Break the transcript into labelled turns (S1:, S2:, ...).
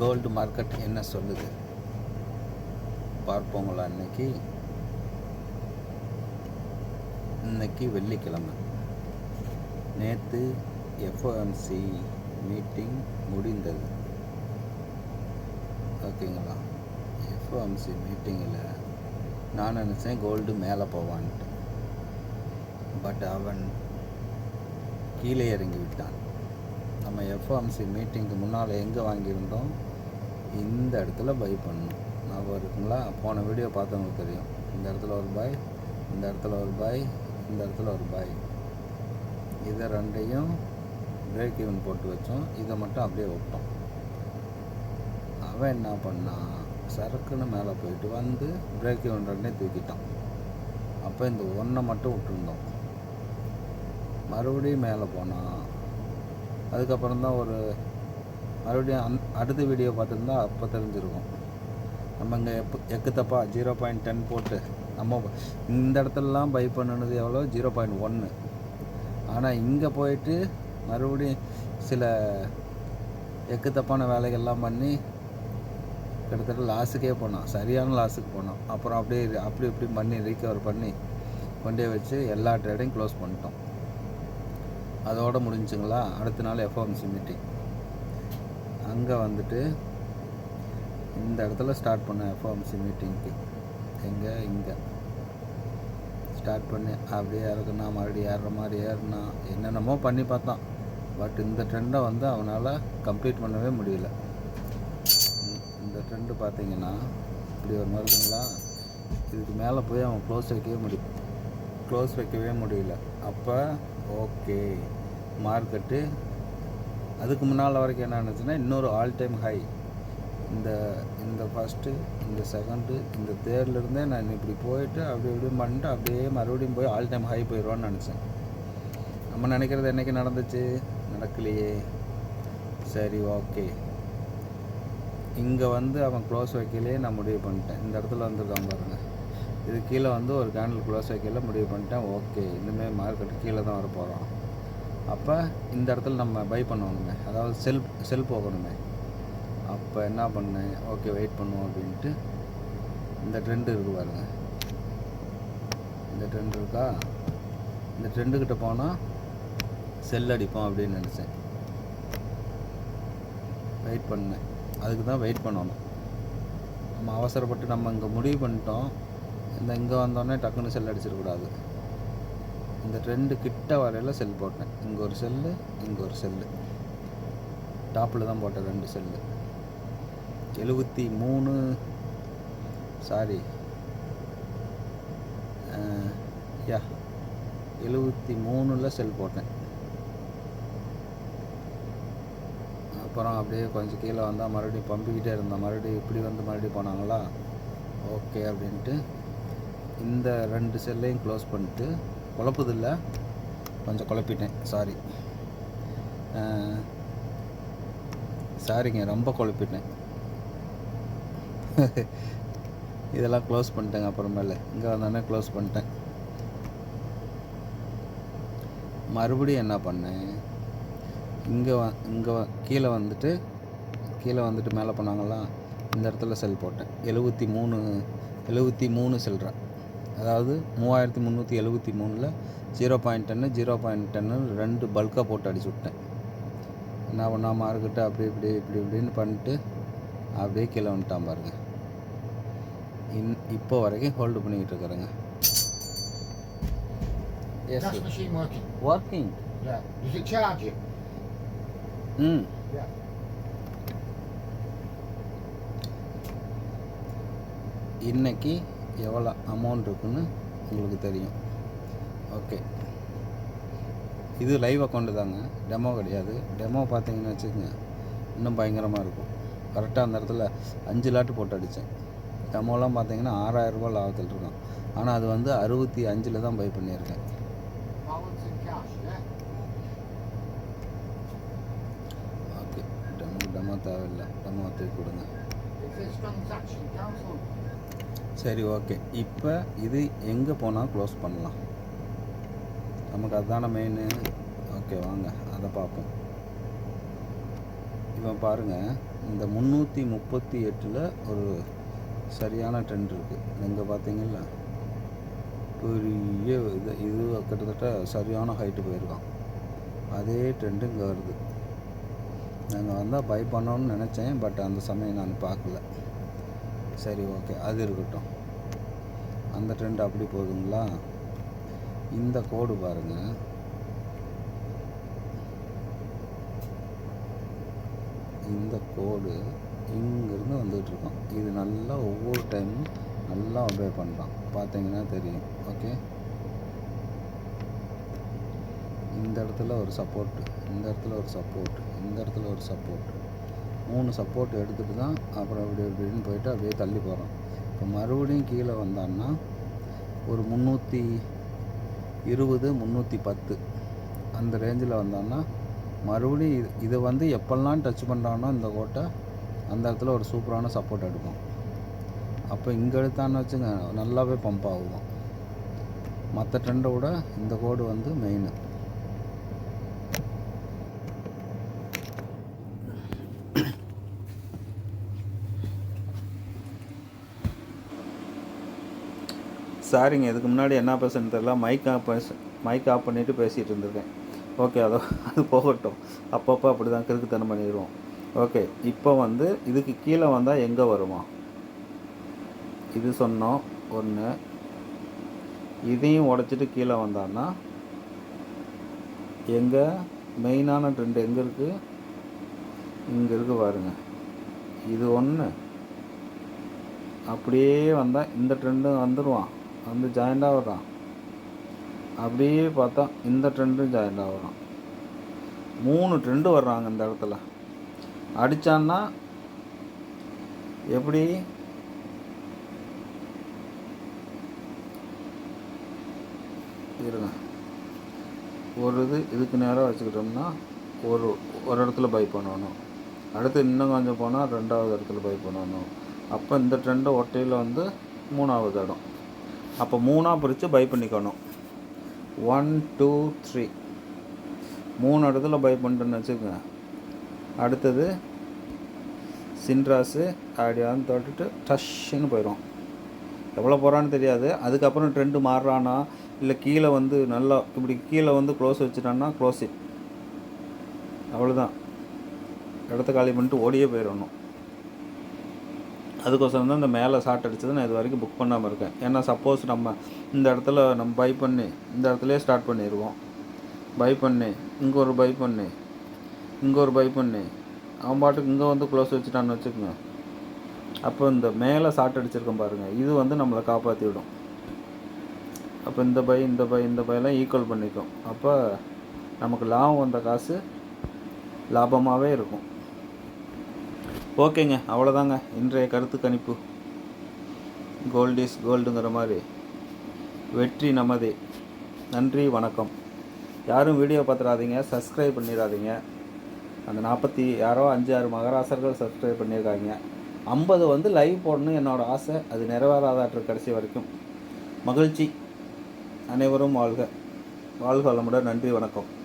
S1: Gold market என்ன சொல்லுது? பார்ப்போங்களா இன்னைக்கு. இன்னைக்கு வெள்ளிக்கிழமை. நேற்று எஃப்ஓஎம்சி மீட்டிங் முடிந்தது. ஓகேங்களா? எஃப்ஓஎம்சி மீட்டிங்கில் நான் நினச்சேன் கோல்டு மேலே போவான்ட்டு. பட் அவன் கீழே இறங்கி விட்டான். நம்ம எஃப்ஓஎம்சி மீட்டிங்க்கு முன்னால் எங்கே வாங்கியிருந்தோம்? இந்த இடத்துல பை பண்ணணும். ஞாபகம் இருக்குங்களா? போன வீடியோ பார்த்தவங்களுக்கு தெரியும். இந்த இடத்துல ஒரு பாய் இந்த இடத்துல ஒரு பாய் இந்த இடத்துல ஒரு பாய் இதை ரெண்டையும் பிரேக் ஈவன் போட்டு வச்சோம். இதை மட்டும் அப்படியே விட்டோம். அவன் என்ன பண்ணான் சரக்குன்னு மேலே போயிட்டு வந்து பிரேக் ஈவன் ரெண்டையும் தூக்கிட்டான். அப்போ இந்த ஒன்றை மட்டும் விட்டுருந்தோம். மறுபடியும் மேலே போனான் அதுக்கப்புறம் தான் ஒரு மறுபடியும் அந் அடுத்த வீடியோ பார்த்துருந்தா அப்போ தெரிஞ்சிருக்கும். நம்ம இங்கே எப்போ எக்கு தப்பாக ஜீரோ பாயிண்ட் டென் போட்டு நம்ம இந்த இடத்துலலாம் பை பண்ணுனது எவ்வளோ? ஜீரோ பாயிண்ட் ஒன்று ஆனால் இங்கே போயிட்டு மறுபடியும் சில எக்கு தப்பான வேலைகள்லாம் பண்ணி கிட்டத்தட்ட லாஸுக்கே போனோம் சரியான லாஸுக்கு போனோம் அப்புறம் அப்படியே அப்படி இப்படி பண்ணி ரீகவர் பண்ணி கொண்டே வச்சு எல்லா ட்ரேடையும் க்ளோஸ் பண்ணிட்டோம். அதோடு முடிஞ்சுங்களா? அடுத்த நாள் எஃப்ஓஎம்சி மீட்டிங் அங்கே வந்துட்டு இந்த இடத்துல ஸ்டார்ட் பண்ணேன் எஃப்ஓஎம்சி மீட்டிங்க்கு எங்கே? இங்கே. ஸ்டார்ட் பண்ணி அப்படியே இறக்குனா மறுபடியும் ஏறுற மாதிரி ஏறுனா என்னென்னமோ பண்ணி பார்த்தான். பட் இந்த ட்ரெண்டை வந்து அவனால் கம்ப்ளீட் பண்ணவே முடியல. இந்த- ட்ரெண்டு பார்த்தீங்கன்னா இப்படி ஒரு மருந்துங்களா இதுக்கு மேலே போய் அவன் க்ளோஸ் வைக்கவே முடியும் க்ளோஸ் வைக்கவே முடியல. அப்போ ஓகே மார்க்கெட்டு அதுக்கு முன்னால் வரைக்கும் என்ன நினச்சுன்னா இன்னொரு ஆல் டைம் ஹை இந்த இந்த ஃபஸ்ட்டு இந்த செகண்டு இந்த தேர்ட்லேருந்தே நான் இப்படி போயிட்டு அப்படி இப்படியும் பண்ணிட்டு அப்படியே மறுபடியும் போய் ஆல் டைம் ஹை போயிடுவான்னு நினச்சேன். நம்ம நினைக்கிறது என்றைக்கு நடந்துச்சு? நடக்கலையே. சரி ஓகே இங்கே வந்து அவன் க்ளோஸ் வைக்கலையே நான் முடிவு பண்ணிட்டேன். இந்த இடத்துல வந்திருக்கான் பாருங்கள் இது கீழே வந்து ஒரு கேண்டில் க்ளோஸ் வைக்கல முடிவு பண்ணிட்டேன். ஓகே இனிமேல் மார்க்கெட்டு கீழே தான் வர போகிறோம் அப்போ இந்த இடத்துல நம்ம பை பண்ணணுங்க. அதாவது செல் செல் போகணுங்க. அப்போ என்ன பண்ணேன் ஓகே வெயிட் பண்ணுவோம் அப்படின்ட்டு இந்த ட்ரெண்டு இருக்கு பாருங்க. இந்த ட்ரெண்ட் இருக்கா? இந்த ட்ரெண்டுக்கிட்ட போனால் செல் அடிப்போம் அப்படின்னு நினச்சேன். வெயிட் பண்ணேன். அதுக்கு தான் வெயிட் பண்ணணும். நம்ம அவசரப்பட்டு நம்ம இங்கே முடிவு பண்ணிட்டோம். இந்த இங்கே வந்தோடனே டக்குன்னு செல் அடிச்சிடக்கூடாது. இந்த ட்ரெண்டு கிட்ட வரையில் செல் போட்டேன். இங்கே ஒரு செல்லு இங்கே ஒரு செல்லு டாப்பில் தான் போட்டேன் ரெண்டு செல்லு எழுபத்தி மூணு சாரி யா எழுபத்தி மூணில் செல் போட்டேன். அப்புறம் அப்படியே கொஞ்சம் கீழே வந்தால் மறுபடியும் பம்பிக்கிட்டே இருந்தேன் மறுபடியும் இப்படி வந்து மறுபடியும் போனாங்களா? ஓகே அப்படின்ட்டு இந்த ரெண்டு செல்லையும் க்ளோஸ் பண்ணிட்டு குழப்புதில்ல. கொஞ்சம் குழப்பிட்டேன். சாரி சாரிங்க ரொம்ப குழப்பிட்டேன். இதெல்லாம் க்ளோஸ் பண்ணிட்டேங்க அப்புறமேல. இங்கே வந்தோடனே க்ளோஸ் பண்ணிட்டேன். மறுபடியும் என்ன பண்ணேன்? இங்கே வ இங்கே வ கீழே வந்துட்டு கீழே வந்துட்டு மேலே போனாங்களா? இந்த இடத்துல செல் போட்டேன். எழுபத்தி மூணு எழுபத்தி மூணு செல்றேன் அதாவது மூவாயிரத்தி முந்நூற்றி எழுபத்தி மூணில் ஜீரோ பாயிண்ட் டென்னு ஜீரோ பாயிண்ட் டென்னு ரெண்டு பல்காக போட்டு அடிச்சு விட்டேன் என்ன பண்ணா மார்க்கெட்டு அப்படி இப்படி இப்படி இப்படின்னு பண்ணிட்டு அப்படியே கீழே வந்துட்டான் பாருங்க இன் இப்போ வரைக்கும் ஹோல்டு பண்ணிக்கிட்டு இருக்கிறேங்க S
S2: Gas machine working.
S1: Working
S2: Yeah. Does it charge you?
S1: ம்
S2: Yeah.
S1: இன்னைக்கு எவ்வளோ அமௌண்ட் இருக்குன்னு உங்களுக்கு தெரியும். ஓகே இது லைவ் அக்கௌண்ட்டு தாங்க. டெமோ கிடையாது. டெமோ பார்த்தீங்கன்னு வச்சுக்கோங்க இன்னும் பயங்கரமாக இருக்கும். கரெக்டாக அந்த இடத்துல அஞ்சு லாட்டு போட்டு அடித்தேன். டெமோலாம் பார்த்தீங்கன்னா ஆறாயிரரூபா லாபத்தில் இருக்கும் ஆனால் அது வந்து அறுபத்தி அஞ்சில் தான் பை பண்ணியிருக்கேன். ஓகே டெமோ டெமோ தேவையில்லை. டெமோ தூக்கி கொடுங்க. சரி ஓகே. இப்போ இது எங்கே போனால் க்ளோஸ் பண்ணலாம்? நமக்கு அதுதானே மெயின் ஓகே வாங்க. அதை பார்ப்போம் இவன் பாருங்கள் இந்த முந்நூற்றி முப்பத்தி எட்டில் ஒரு சரியான ட்ரெண்ட் இருக்குது இங்கே பார்த்தீங்களா பெரிய இது இது கிட்டத்தட்ட சரியான ஹைட்டு போயிருக்கான். அதே ட்ரெண்டு இங்கே வருது. நாங்கள் வந்தால் பை பண்ணோன்னு நினச்சேன் பட் அந்த சமயம் நான் பார்க்கல. சரி ஓகே. அது இருக்கட்டும். அந்த ட்ரெண்ட் அப்படி போகுதுங்களா? இந்த கோடு பாருங்கள் இந்த கோடு இங்கேருந்து வந்துகிட்டு இருக்கோம். இது நல்லா ஒவ்வொரு டைமும் நல்லா ஒபே பண்ணுறான் பார்த்தீங்கன்னா தெரியும். ஓகே? இந்த இடத்துல ஒரு சப்போர்ட் இந்த இடத்துல ஒரு சப்போர்ட் இந்த இடத்துல ஒரு சப்போர்ட் மூணு சப்போர்ட் எடுத்துகிட்டு தான் அப்புறம் இப்படி இப்படின்னு போயிட்டு அப்படியே தள்ளி போகிறோம் இப்போ மறுபடியும் கீழே வந்தான்னா ஒரு முந்நூற்றி இருபது முந்நூற்றி பத்து அந்த ரேஞ்சில் வந்தான்னா மறுபடியும் இது இதை வந்து எப்பெல்லாம் டச் பண்ணுறானோ இந்த கோட்டை அந்த இடத்துல ஒரு சூப்பரான சப்போர்ட் எடுக்கும் அப்போ இங்கே எடுத்தான்னு வச்சுங்க நல்லாவே பம்ப் ஆகும். மற்ற ட்ரெண்டை விட இந்த கோடு வந்து மெயினு சாரிங்க இதுக்கு முன்னாடி என்ன பேசுன்னு தெரியல. மைக் ஆஃப் பேச மைக் ஆஃப் பண்ணிவிட்டு பேசிகிட்டு இருந்திருக்கேன். ஓகே அதோ அது போகட்டும். அப்பப்போ அப்படி தான் கிறுக்குத்தனம் பண்ணிடுவோம் ஓகே இப்போ வந்து இதுக்கு கீழே வந்தால் எங்கே வருமா? இது சொன்னோம். ஒன்று இதையும் உடச்சிட்டு கீழே வந்தான்னா எங்கே? மெயினான ட்ரெண்ட் எங்கே இருக்குது இங்கே இருக்கு பாருங்க. இது ஒன்று அப்படியே வந்தால் இந்த ட்ரெண்டும் வந்துடுவான் வந்து ஜாயிண்டாக வர்றான் அப்படியே பார்த்தா இந்த ட்ரெண்டும் ஜாயிண்டாக வர்றான் மூணு ட்ரெண்டு வர்றாங்க இந்த இடத்துல. அடித்தான்னா எப்படி? இருங்க. ஒரு இது இதுக்கு நேராக வச்சுக்கிட்டோம்னா ஒரு ஒரு இடத்துல பை பண்ணணும். அடுத்து இன்னும் கொஞ்சம் போனால் ரெண்டாவது இடத்துல பை பண்ணணும். அப்போ இந்த ட்ரெண்டை ஒட்டையில் வந்து மூணாவது இடம். அப்போ மூணாக பிரித்து பை பண்ணிக்கணும். ஒன் டூ த்ரீ மூணு இடத்துல பை பண்ணிட்டேன்னு வச்சுக்கோங்க. அடுத்தது சின்ராஸு அப்படியான்னு தொட்டுட்டு டஷ்ஷுன்னு போயிடும். எவ்வளோ போகிறான்னு தெரியாது. அதுக்கப்புறம் ட்ரெண்டு மாறுறானா? இல்லை கீழே வந்து நல்லா இப்படி கீழே வந்து க்ளோஸ் வச்சுட்டான்னா க்ளோஸ் இட் அவ்வளோதான். இடத்த காலி பண்ணிட்டு ஓடியே போயிடணும். அதுக்கோசரம் தான் இந்த மேலே ஷார்ட் அடிச்சது நான் இது வரைக்கும் புக் பண்ணாமல் இருக்கேன். ஏன்னா சப்போஸ் நம்ம இந்த இடத்துல நம்ம பை பண்ணி இந்த இடத்துலையே ஸ்டார்ட் பண்ணிடுவோம் பை பண்ணி இங்கே ஒரு பை பண்ணி இங்கே ஒரு பை பண்ணி அவன் பாட்டுக்கு இங்கே வந்து க்ளோஸ் வச்சுட்டான்னு வச்சுக்கோங்க. அப்போ இந்த மேலே ஷார்ட் அடிச்சிருக்கோம் பாருங்கள் இது வந்து நம்மளை காப்பாற்றி விடும் அப்போ இந்த பை இந்த பை இந்த பையெல்லாம் ஈக்குவல் பண்ணிக்கும். அப்போ நமக்கு லாபம் வந்த காசு லாபமாகவே இருக்கும். ஓகேங்க அவ்வளோதாங்க. இன்றைய கருத்து கணிப்பு. கோல்ட் இஸ் கோல்டுங்கிற மாதிரி. வெற்றி நமதே. நன்றி வணக்கம். யாரும் வீடியோ பார்த்துடாதீங்க சப்ஸ்கிரைப் பண்ணிடாதீங்க அந்த நாற்பத்தி யாரோ அஞ்சு ஆறு மகராசர்கள் சப்ஸ்கிரைப் பண்ணியிருக்காங்க. ஐம்பது வந்து லைவ் போடணும் என்னோடய ஆசை. அது நிறைவேறாதாற்று கடைசி வரைக்கும். மகிழ்ச்சி. அனைவரும் வாழ்க. வாழ்க வளமுடன். நன்றி வணக்கம்.